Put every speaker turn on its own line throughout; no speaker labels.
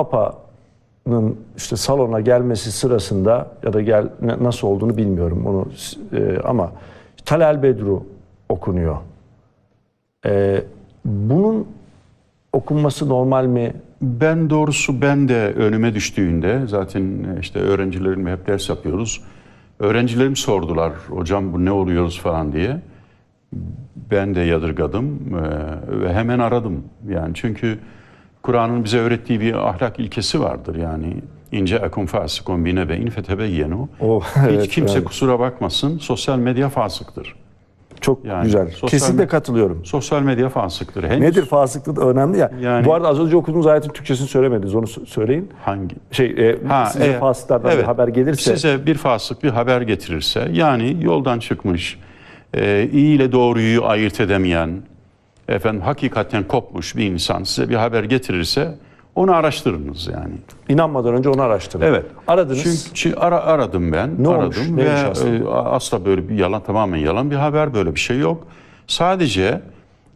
Papa'nın işte salona gelmesi sırasında ya da gel nasıl olduğunu bilmiyorum onu e, ama Talal Bedru okunuyor. E, bunun okunması normal mi?
Ben doğrusu ben de önüme düştüğünde zaten işte öğrencilerimle hep ders yapıyoruz. Öğrencilerim sordular hocam bu ne oluyoruz falan diye. Ben de yadırgadım eee, ve hemen aradım. Yani çünkü Kur'an'ın bize öğrettiği bir ahlak ilkesi vardır. Yani ince akum fasikun bine beyin fetebeyyenu.
O,
Hiç
evet,
kimse
yani.
kusura bakmasın. Sosyal medya fasıktır.
Çok
Yani
güzel. Kesinlikle katılıyorum.
Sosyal medya fasıktır. Henüz
Nedir fasıklık da önemli ya.
Yani-
Bu arada az önce okuduğunuz ayetin Türkçesini söylemediniz. Onu sö- söyleyin.
Hangi?
Şey, e, size
e,
fasıklardan bir
evet.
haber gelirse
Size bir fasık bir haber getirirse yani yoldan çıkmış, e, iyi ile doğruyu ayırt edemeyen, efendim hakikaten kopmuş bir insan size bir haber getirirse onu araştırınız yani.
inanmadan önce onu araştırın.
Evet.
Aradınız.
Çünkü ara, aradım ben.
Ne
aradım
olmuş,
ve
neymiş aslında?
e, asla böyle bir yalan tamamen yalan bir haber böyle bir şey yok. Sadece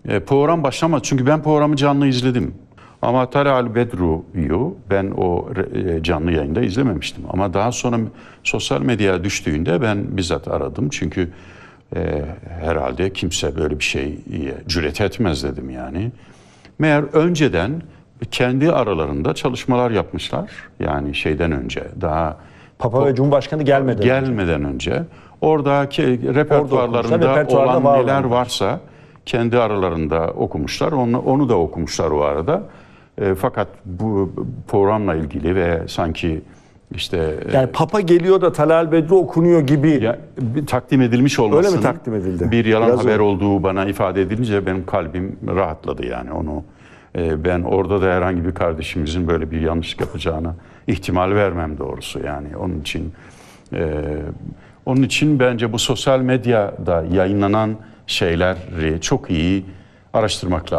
e, program başlamadı. Çünkü ben programı canlı izledim. Ama Talal Bedru'yu ben o e, canlı yayında izlememiştim. Ama daha sonra sosyal medyaya düştüğünde ben bizzat aradım. Çünkü e, herhalde kimse böyle bir şey cüret etmez dedim yani. Meğer önceden kendi aralarında çalışmalar yapmışlar. Yani şeyden önce daha
Papa ve Cumhurbaşkanı gelmeden.
gelmeden önce oradaki repertuarlarında
repertuarda
olan
var
neler varsa kendi aralarında okumuşlar. Onu, onu da okumuşlar o arada. E, fakat bu programla ilgili ve sanki işte e,
Yani Papa geliyor da Talal Bedru okunuyor gibi.
ya, bir takdim edilmiş olmasının
takdim edildi?
bir yalan
Biraz
haber
öyle.
olduğu bana ifade edilince benim kalbim rahatladı yani onu e, ben orada da herhangi bir kardeşimizin böyle bir yanlışlık yapacağına ihtimal vermem doğrusu yani onun için e, onun için bence bu sosyal medyada yayınlanan şeyleri çok iyi araştırmak lazım.